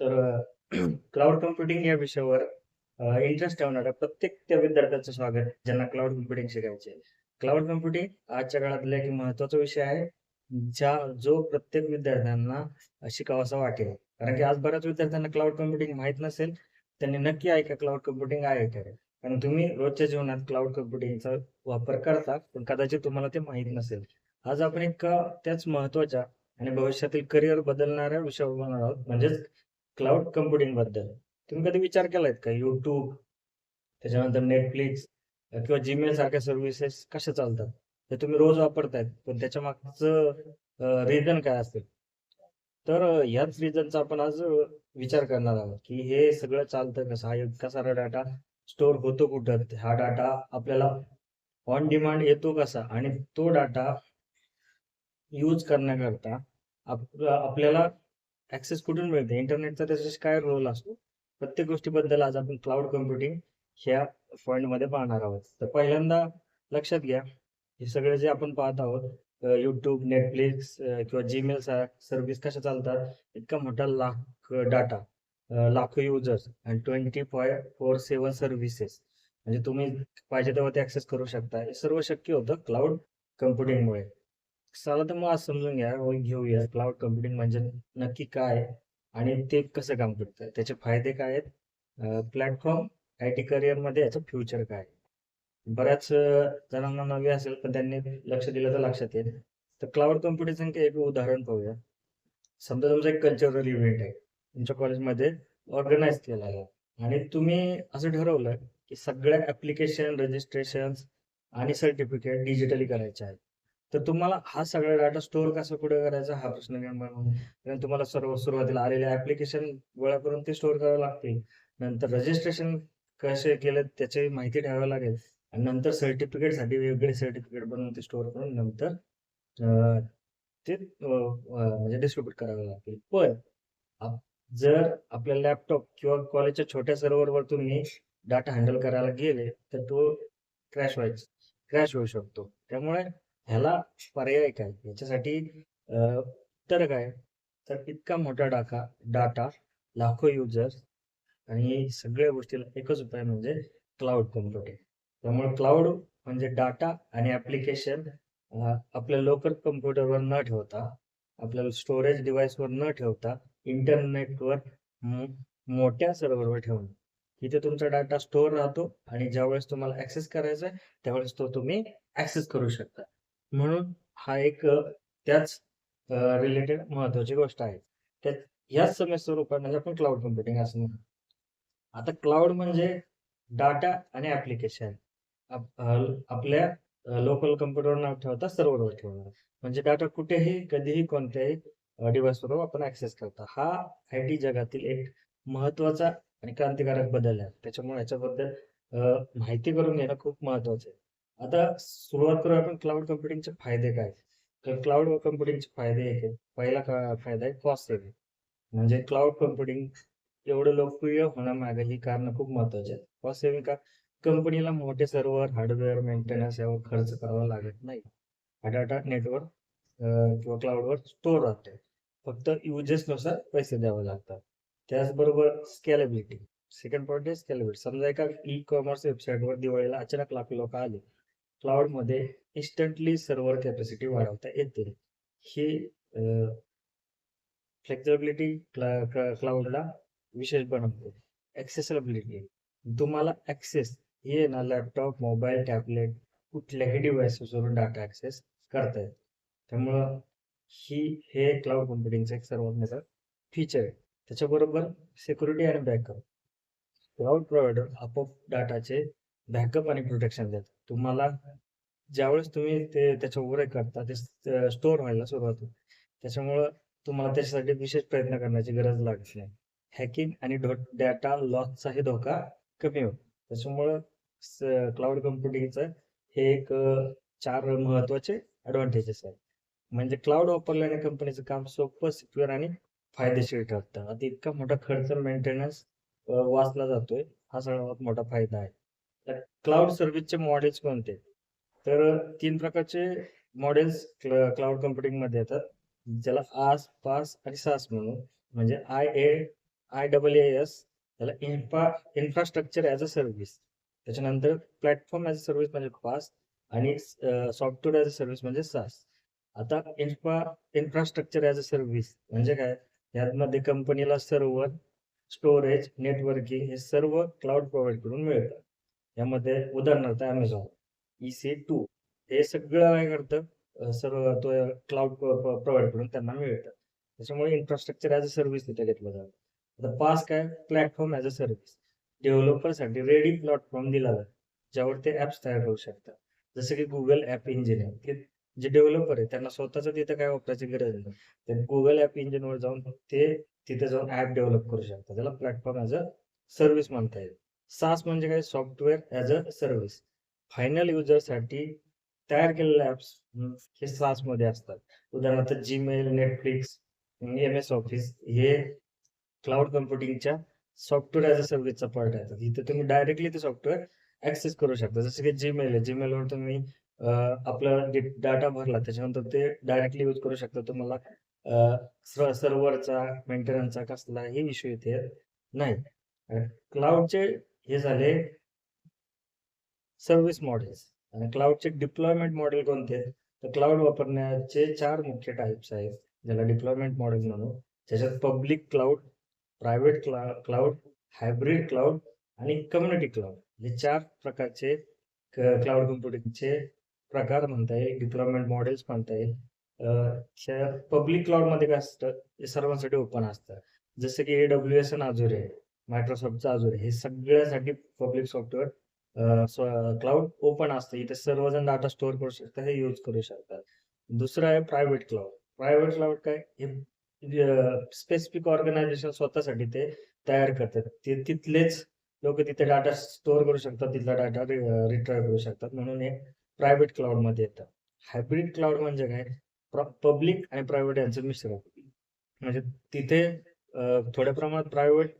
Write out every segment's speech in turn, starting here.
तर cloud computing या विषयावर इंटरेस्ट ठेवणाऱ्या प्रत्येक त्या विद्यार्थ्यांचं स्वागत ज्यांना क्लाउड कम्प्युटिंग शिकायचे क्लाउड कम्प्युटिंग आजच्या काळातला एक महत्त्वाचा विषय आहे ज्या जो प्रत्येक विद्यार्थ्यांना शिकावासा वाटेल. कारण की आज बऱ्याच विद्यार्थ्यांना क्लाउड कम्प्युटिंग माहीत नसेल त्यांनी नक्की ऐका क्लाउड कम्प्युटिंग आहे काय कारण तुम्ही रोजच्या जीवनात क्लाउड कम्प्युटिंगचा वापर करता पण कदाचित तुम्हाला ते माहीत नसेल. आज आपण एक त्याच महत्त्वाच्या आणि भविष्यातील करिअर बदलणाऱ्या विषयावर बोलणार आहोत. म्हणजेच क्लाउड कम्प्युटिंगबद्दल. तुम्ही कधी विचार केलायत का? युट्यूब त्याच्यानंतर नेटफ्लिक्स किंवा जीमेल सारख्या सर्व्हिसेस कशा चालतात? ते तुम्ही रोज वापरतायत पण त्याच्या मागचं रिझन काय असेल? तर याच रिझनचा आपण आज विचार करणार आहोत की हे सगळं चालतं कसं? हा इतका सारा डाटा स्टोअर होतो कुठं? हा डाटा आपल्याला ऑन डिमांड येतो कसा? आणि तो डाटा यूज करण्याकरता आप आपल्याला ऍक्सेस कुठून मिळते? इंटरनेटचा तसेच काय रोल असतो प्रत्येक गोष्टीबद्दल आज आपण क्लाउड कम्प्युटिंग ह्या पॉइंटमध्ये पाहणार आहोत. तर पहिल्यांदा लक्षात घ्या हे सगळे जे आपण पाहत आहोत युट्यूब नेटफ्लिक्स किंवा जीमेल सर्व्हिस कशा चालतात? इतका मोठा लाख डाटा लाखो युजर्स आणि twenty five four seven services म्हणजे तुम्ही पाहिजे तेव्हा ते ऍक्सेस करू शकता. हे सर्व शक्य होतं क्लाउड कम्प्युटिंगमुळे चला तर मग आज समजून घ्या व घेऊया. क्लाउड कम्प्युटिंग म्हणजे नक्की काय आणि ते कसं काम करतं? त्याचे फायदे काय आहेत? प्लॅटफॉर्म आय टी करिअरमध्ये याचं फ्युचर काय आहे? बऱ्याच जणांना नवे असेल पण त्यांनी लक्ष दिलं तर लक्षात येईल. तर क्लाउड कम्प्युटिंगचं एक उदाहरण पाहूया. समजा तुमचा एक कल्चरल इव्हेंट आहे. तुमच्या कॉलेजमध्ये ऑर्गनाईज केला आहे. आणि तुम्ही असं ठरवलं की सगळ्या ऍप्लिकेशन रजिस्ट्रेशन आणि सर्टिफिकेट डिजिटली करायचे आहेत. तर तुम्हाला हा सगळा डाटा स्टोअर कसा कुठे करायचा हा प्रश्न निर्माण होईल कारण तुम्हाला सर्व सुरुवातीला आलेले ऍप्लिकेशन गोळा करून ते स्टोअर करावे लागतील नंतर रजिस्ट्रेशन कसे केलं त्याची माहिती ठेवावी लागेल. आणि नंतर सर्टिफिकेटसाठी वेगळे सर्टिफिकेट बनवून ते स्टोअर करून नंतर ते म्हणजे डिस्ट्रीब्यूट करावे लागतील पण जर आपल्या लॅपटॉप किंवा कॉलेजच्या छोट्या सर्व्हरवर तुम्ही डाटा हँडल करायला गेले तर तो क्रॅश व्हायचा क्रॅश होऊ शकतो. त्यामुळे ह्याला पर्याय काय याच्यासाठी उत्तर काय? तर इतका मोठा डाटा डाटा लाखो युजर्स आणि सगळ्या गोष्टीला एकच उपाय म्हणजे क्लाउड कम्प्युटिंग त्यामुळे क्लाउड म्हणजे डाटा आणि ऍप्लिकेशन आपल्या लोकल कम्प्युटरवर न ठेवता आपल्याला स्टोरेज डिव्हाइसवर न ठेवता इंटरनेटवर मोठ्या सर्व्हरवर ठेवून तिथे तुमचा डाटा स्टोअर राहतो आणि ज्यावेळेस तुम्हाला ऍक्सेस करायचा आहे त्यावेळेस तो तुम्ही ऍक्सेस करू शकता. म्हणून हा एक त्याच रिलेटेड महत्वाची गोष्ट आहे. त्यात ह्याच समस्या उपाय म्हणजे आपण क्लाउड कम्प्युटिंग असं म्हणतो आता क्लाउड म्हणजे डाटा आणि ऍप्लिकेशन आपल्या लोकल कम्प्युटरवर न ठेवता सर्व्हरवर ठेवणार. म्हणजे डाटा कुठेही कधीही कोणत्याही डिव्हाइसवर आपण ऍक्सेस करता. हा आय टी जगातील एक महत्त्वाचा आणि क्रांतिकारक बदल आहे. त्याच्यामुळे याच्याबद्दल माहिती करून घेणं खूप महत्वाचं आहे. आता सुरुवात करू आपण क्लाउड कम्प्युटिंगचे फायदे काय? तर क्लाउड कम्प्युटिंगचे फायदे एक आहे. पहिला फायदा आहे कॉस्ट सेव्हिंग म्हणजे क्लाउड कम्प्युटिंग एवढं लोकप्रिय होण्यामागे ही कारण खूप महत्वाची आहेत. कॉस्ट सेव्हिंग का? कंपनीला मोठे सर्व्हर हार्डवेअर मेंटेनन्स यावर खर्च करावा लागत नाही. हा डाटा नेटवर्क किंवा क्लाउडवर स्टोअर राहतो. फक्त युजेसनुसार पैसे द्यावे लागतात. त्याचबरोबर स्केलेबिलिटी सेकंड पॉईंट आहे स्केलेबिलिटी समजा एका ई कॉमर्स वेबसाईटवर दिवाळीला अचानक लाख लोक आले. क्लाउडमध्ये इन्स्टंटली सर्व्हर कॅपॅसिटी वाढवता येते. ही फ्लेक्झिबिलिटी क्लाउडला विशेष बनवते. ॲक्सेसिबिलिटी तुम्हाला ऍक्सेस हे ना लॅपटॉप मोबाईल टॅबलेट कुठल्याही डिव्हाइसेसवरून डाटा ऍक्सेस करता येत. त्यामुळं ही हे क्लाउड कम्प्युटिंगचं एक सर्वात मोठं फीचर आहे. त्याच्याबरोबर सिक्युरिटी आणि बॅकअप क्लाउड प्रोव्हायडर आपोआप डाटाचे बॅकअप आणि प्रोटेक्शन देतात. तुम्हाला ज्यावेळेस तुम्ही ते त्याच्यावर हे करता ते स्टोअर व्हायला सुरुवात होते. त्याच्यामुळं तुम्हाला त्याच्यासाठी विशेष प्रयत्न करण्याची गरज लागत नाही. हॅकिंग आणि डाटा लॉसचाही धोका कमी होतो. त्याच्यामुळं क्लाउड कम्प्युटिंगचं हे एक चार महत्त्वाचे ऍडव्हान्टेजेस आहेत. म्हणजे क्लाउड वापरल्याने कंपनीचं काम सोपं सिक्युअर आणि फायदेशीर ठरतं. आता इतका मोठा खर्च मेंटेनन्स वाचला जातोय हा सर्वात मोठा फायदा आहे. क्लाउड सर्व्हिसचे मॉडेल्स कोणते? तर तीन प्रकारचे मॉडेल्स क्लाउड कम्प्युटिंगमध्ये येतात. ज्याला आस पास आणि सास म्हणून. म्हणजे I A I double S त्याला infra infrastructure as a service त्याच्यानंतर प्लॅटफॉर्म ॲज अ सर्व्हिस म्हणजे पास आणि सॉफ्टवेअर ॲज अ सर्व्हिस म्हणजे सास आता infra infrastructure as a service म्हणजे काय? यामध्ये कंपनीला सर्व्हर स्टोरेज नेटवर्किंग हे सर्व क्लाउड प्रोव्हाइड करून मिळतात. यामध्ये उदाहरणार्थ अमेझॉन ई सी टू हे सगळं काय करतं? सर्व तो क्लाउड प्रोव्हाइड करून त्यांना मिळतं. त्याच्यामुळे इन्फ्रास्ट्रक्चर ॲज अ सर्व्हिस तिथे घेतलं जातं. आता पास काय? प्लॅटफॉर्म ॲज अ सर्व्हिस डेव्हलपरसाठी रेडी प्लॅटफॉर्म दिला जातो ज्यावर ते ऍप्स तयार होऊ शकतात. जसं की गुगल ॲप इंजिन आहे जे डेव्हलपर आहे त्यांना स्वतःच तिथं काय वापरायची गरज नाही. ते गुगल ॲप इंजिनवर जाऊन ते तिथे जाऊन ऍप डेव्हलप करू शकतात. त्याला प्लॅटफॉर्म ॲज अ सर्व्हिस म्हणता येईल. सास म्हणजे काय? Software as a service final युजरसाठी तयार केलेले ऍप्स हे सासमध्ये असतात. उदाहरणार्थ Gmail Netflix M S office हे क्लाउड कम्प्युटिंगच्या सॉफ्टवेअर ॲज अ सर्व्हिसचा पार्ट आहे. इथे तुम्ही डायरेक्टली ते सॉफ्टवेअर ऍक्सेस करू शकता. जसं की जीमेल आहे. जीमेलवर तुम्ही आपला डाटा भरला त्याच्यानंतर ते डायरेक्टली यूज करू शकता. तुम्हाला सर्व्हरचा मेंटेनन्सचा कसलाही इश्यू इथे नाही. क्लाउडचे हे झाले सर्व्हिस मॉडेल्स आणि क्लाउडचे डिप्लॉयमेंट मॉडेल कोणते? तर क्लाउड वापरण्याचे चार मुख्य टाईप्स आहेत. ज्याला डिप्लॉयमेंट मॉडेल म्हणू. ज्याच्यात public cloud private cloud hybrid cloud आणि कम्युनिटी क्लाउड हे चार प्रकारचे क्लाउड कम्प्युटिंगचे प्रकार म्हणता येईल डिप्लॉयमेंट मॉडेल्स म्हणता येईल. पब्लिक क्लाउडमध्ये काय असतं? हे सर्वांसाठी ओपन असतं. जसं की एडब्ल्यू एस आणि आहे. मायक्रोसॉफ्टचं अजून हे सगळ्यासाठी पब्लिक सॉफ्टवेअर क्लाउड ओपन असतं. इथे सर्वजण डाटा स्टोअर करू शकतात हे यूज करू शकतात. दुसरं आहे प्रायव्हेट क्लाउड प्रायव्हेट क्लाउड काय? हे स्पेसिफिक ऑर्गनायझेशन स्वतःसाठी ते तयार करतात. ते तिथलेच लोक तिथे डाटा स्टोअर करू शकतात तिथला डाटा रिट्राय करू शकतात. म्हणून हे प्रायव्हेट क्लाउडमध्ये येतं. हायब्रिड क्लाउड म्हणजे काय? पब्लिक आणि प्रायव्हेट यांचं मिश्रण. म्हणजे तिथे थोड्या प्रमाणात प्रायव्हेट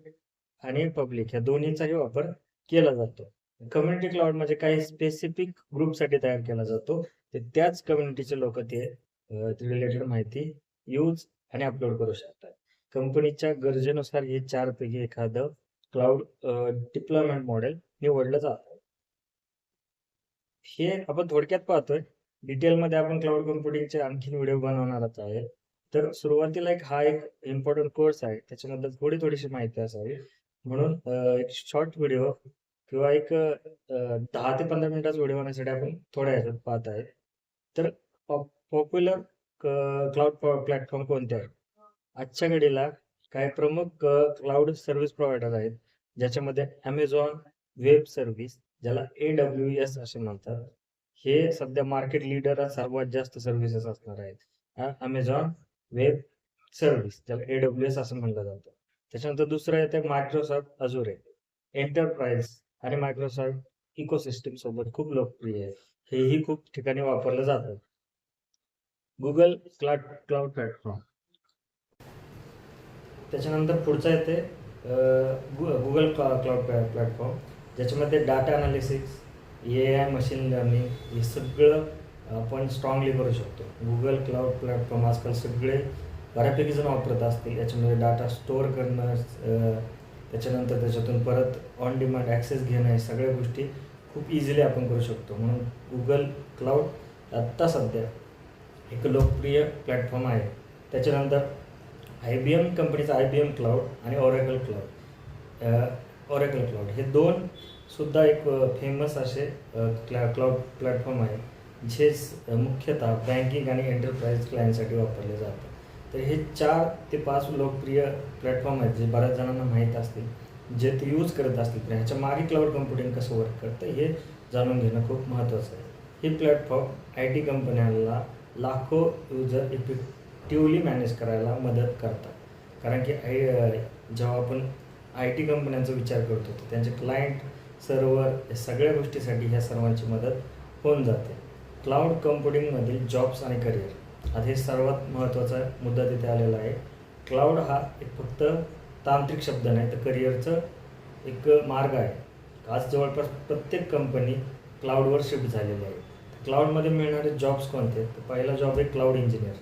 आणि पब्लिक या दोन्हीचाही वापर केला जातो. कम्युनिटी क्लाउड म्हणजे काही स्पेसिफिक ग्रुपसाठी तयार केला जातो. ते त्याच कम्युनिटीचे लोक ते रिलेटेड माहिती यूज आणि अपलोड करू शकतात. कंपनीच्या गरजेनुसार हे चार पैकी एखादं क्लाउड डिप्लॉयमेंट मॉडेल निवडलं जात. हे आपण थोडक्यात पाहतोय. डिटेलमध्ये आपण क्लाउड कम्प्युटिंगचे आणखीन व्हिडिओ बनवणारच आहे. तर सुरुवातीला एक हा एक इम्पॉर्टंट कोर्स आहे. त्याच्याबद्दल थोडी थोडीशी माहिती असावी. म्हणून एक शॉर्ट व्हिडिओ किंवा एक दहा ते पंधरा मिनिटाचा व्हिडिओ बनवण्यासाठी आपण थोड्या ह्याच्यात पाहत आहे. तर पॉप्युलर क्लाउड प्लॅटफॉर्म कोणते आहेत? आजच्या घडीला काही प्रमुख क्लाउड सर्व्हिस प्रोव्हायडर आहेत ज्याच्यामध्ये अमेझॉन वेब सर्व्हिस ज्याला ए डब्ल्यू एस असे म्हणतात हे सध्या मार्केट लिडर सर्वात जास्त सर्व्हिसेस असणार आहेत. अमेझॉन वेब सर्व्हिस ज्याला ए डब्ल्यू एस असं म्हणलं जातं. त्याच्यानंतर दुसरं येते मायक्रोसॉफ्ट अजूर आहे एंटरप्राइज आणि मायक्रोसॉफ्ट इकोसिस्टम सोबत खूप लोकप्रिय आहे. हेही खूप ठिकाणी वापरलं जातं. गुगल क्लाउड क्लाउड प्लॅटफॉर्म त्याच्यानंतर पुढचा येते गुगल क्लाउड प्लॅटफॉर्म ज्याच्यामध्ये data analysis A I machine learning हे सगळं आपण स्ट्रॉंगली करू शकतो. गुगल क्लाउड प्लॅटफॉर्म आजकाल सगळे बऱ्यापैकी जण वापरत असतील याच्यामध्ये डाटा स्टोअर करणं त्याच्यानंतर त्याच्यातून परत ऑन डिमांड ॲक्सेस घेणं हे सगळ्या गोष्टी खूप इझिली आपण करू शकतो. म्हणून गुगल क्लाउड आत्ता सध्या एक लोकप्रिय प्लॅटफॉर्म आहे. त्याच्यानंतर आय बी एम कंपनीचा आय बी एम क्लाउड आणि ऑरेकल क्लाउड ऑरेकल क्लाउड हे दोन सुद्धा एक फेमस असे क्ला क्लाउड प्लॅटफॉर्म आहे जे मुख्यतः बँकिंग आणि एंटरप्राइज क्लायंटसाठी वापरले जातात. तर हे चार ते पाच लोकप्रिय प्लॅटफॉर्म आहेत जे बऱ्याच जणांना माहीत असतील जे ते यूज करत असतील. तर ह्याच्या मागे क्लाउड कम्प्युटिंग कसं वर्क करतं हे जाणून घेणं खूप महत्त्वाचं आहे. हे प्लॅटफॉर्म आय टी कंपन्यांना लाखो युजर इफेक्टिव्हली मॅनेज करायला मदत करतात. कारण की आय जेव्हा आपण आय टी कंपन्यांचा विचार करतो तर त्यांचे क्लायंट सर्व्हर या सगळ्या गोष्टीसाठी ह्या सर्वांची मदत होऊन जाते. क्लाउड कम्प्युटिंगमधील जॉब्स आणि करिअर आता हे सर्वात महत्त्वाचा मुद्दा तिथे आलेला आहे. क्लाउड हा एक फक्त तांत्रिक शब्द नाही तर करिअरचं एक मार्ग आहे. आज जवळपास प्रत्येक कंपनी क्लाउडवर शिफ्ट झालेली आहे. क्लाउडमध्ये मिळणारे जॉब्स कोणते? तर पहिला जॉब आहे क्लाउड इंजिनियर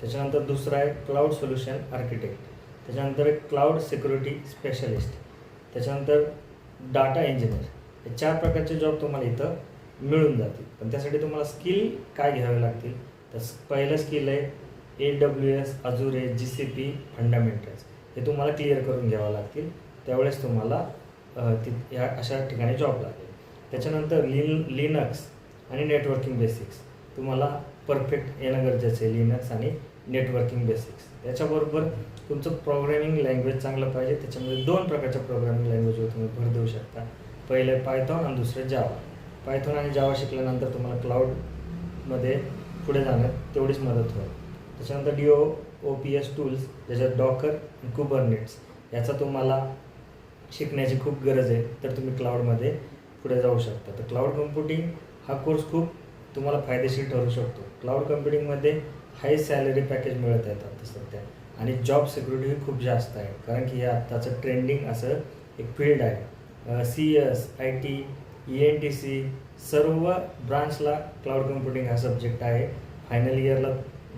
त्याच्यानंतर दुसरा आहे क्लाउड सोल्युशन आर्किटेक्ट त्याच्यानंतर एक क्लाउड सिक्युरिटी स्पेशलिस्ट त्याच्यानंतर डाटा इंजिनियर हे चार प्रकारचे जॉब तुम्हाला इथं मिळून जातील. पण त्यासाठी तुम्हाला स्किल काय घ्यावे लागतील? तर पहिलंच पहिलं स्किल आहे A W S Azure G C P fundamentals हे तुम्हाला क्लिअर करून घ्यावं लागतील. त्यावेळेस तुम्हाला अ, ति अशा ठिकाणी जॉब लागेल. त्याच्यानंतर लिन लिनक्स आणि नेटवर्किंग बेसिक्स तुम्हाला परफेक्ट येणं गरजेचं आहे लिनक्स आणि नेटवर्किंग बेसिक्स त्याच्याबरोबर तुमचं प्रोग्रॅमिंग लँग्वेज चांगलं पाहिजे. त्याच्यामध्ये दोन प्रकारच्या प्रोग्रॅमिंग लँग्वेजवर तुम्ही भर देऊ शकता. पहिले पायथॉन आणि दुसरं जावा पायथॉन आणि जावा शिकल्यानंतर तुम्हाला क्लाउडमध्ये पुढे जाण्यात तेवढीच मदत होईल. त्याच्यानंतर D O O P S tools ज्याच्यात डॉकर आणि कुबरनेट्स याचा तुम्हाला शिकण्याची खूप गरज आहे तर तुम्ही क्लाउडमध्ये पुढे जाऊ शकता. तर क्लाउड कम्प्युटिंग हा कोर्स खूप तुम्हाला फायदेशीर ठरू शकतो. क्लाउड कम्प्युटिंगमध्ये हाय सॅलरी पॅकेज मिळत आहेत आता सध्या. आणि जॉब सिक्युरिटी खूप जास्त आहे. कारण की हे आत्ताचं ट्रेंडिंग असं एक फील्ड आहे. C S I T E N T C सर्व ब्रांचला क्लाउड कम्प्युटिंग हा सब्जेक्ट आहे. फायनल इयरला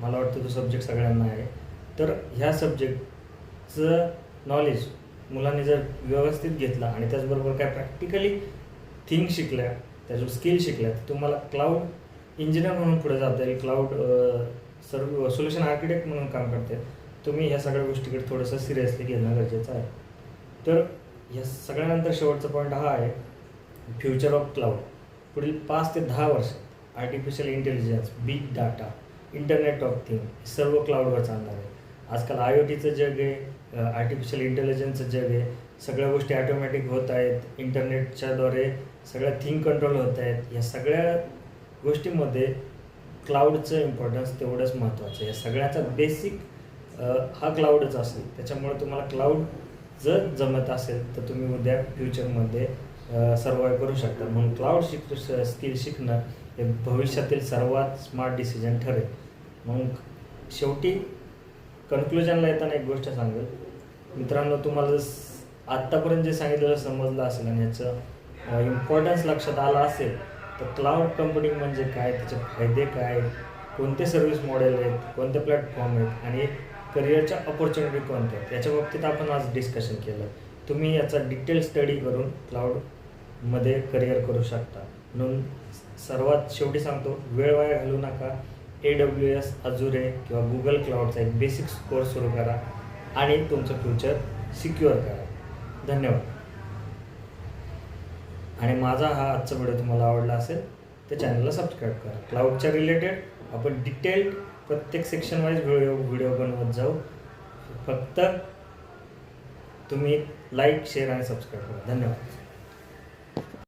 मला वाटतं तो सब्जेक्ट सगळ्यांना आहे. तर ह्या सब्जेक्टचं नॉलेज मुलांनी जर व्यवस्थित घेतला आणि त्याचबरोबर काय प्रॅक्टिकली थिंग शिकल्या त्याचं स्किल शिकल्या तर तुम्हाला क्लाउड इंजिनियर म्हणून पुढे जाता येईल. क्लाउड सर्व सोल्युशन आर्किटेक्ट म्हणून काम करते तुम्ही ह्या सगळ्या गोष्टीकडे थोडंसं सिरियसली घेणं गरजेचं आहे. तर ह्या सगळ्यानंतर शेवटचा पॉईंट हा आहे. Future of cloud. पुढील पाच ते दहा वर्ष artificial intelligence big data internet of thing सर्व क्लाउडवर चालणार आहे. आजकाल आय ओ टीचं जग आहे आर्टिफिशियल इंटेलिजन्सचं जग आहे. सगळ्या गोष्टी ॲटोमॅटिक होत आहेत. इंटरनेटच्याद्वारे सगळ्या थिंग कंट्रोल होत आहेत. या सगळ्या गोष्टीमध्ये क्लाउडचं इम्पॉर्टन्स तेवढंच महत्त्वाचं आहे. या सगळ्याचा बेसिक हा क्लाउडच असेल. त्याच्यामुळे तुम्हाला क्लाउड जर जमत असेल तर तुम्ही उद्या फ्युचरमध्ये सर्वाईव्ह करू शकता म्हणून क्लाउड शिक स्किल शिकणं हे भविष्यातील सर्वात स्मार्ट डिसिजन ठरेल. मग शेवटी कन्क्लुजनला येताना एक गोष्ट सांगेल. मित्रांनो तुम्हाला आत्तापर्यंत जे सांगितलेलं समजलं असेल आणि याचं इम्पॉर्टन्स लक्षात आलं असेल तर क्लाउड कंपनी म्हणजे काय? त्याचे फायदे काय? कोणते सर्व्हिस मॉडेल आहेत? कोणते प्लॅटफॉर्म आहेत? आणि करिअरच्या ऑपॉर्च्युनिटी कोणत्या आहेत? याच्या बाबतीत आपण आज डिस्कशन केलं. तुम्ही याचा डिटेल स्टडी करून मध्ये करिअर करू शकता. म्हणून सर्वात शेवटी सांगतो वेळ वाया घालू नका. ए डब्ल्यू एस अजुरे किंवा गुगल क्लाउडचा एक बेसिक कोर्स सुरू करा आणि तुमचं फ्युचर सिक्युअर करा. धन्यवाद. आणि माझा हा आजचा व्हिडिओ तुम्हाला आवडला असेल तर चॅनलला सबस्क्राईब करा. क्लाउडच्या रिलेटेड आपण डिटेल्ड प्रत्येक सेक्शन वाईज व्हिडिओ व्हिडिओ बनवत जाऊ. फक्त तुम्ही लाईक शेअर आणि सबस्क्राईब करा. धन्यवाद.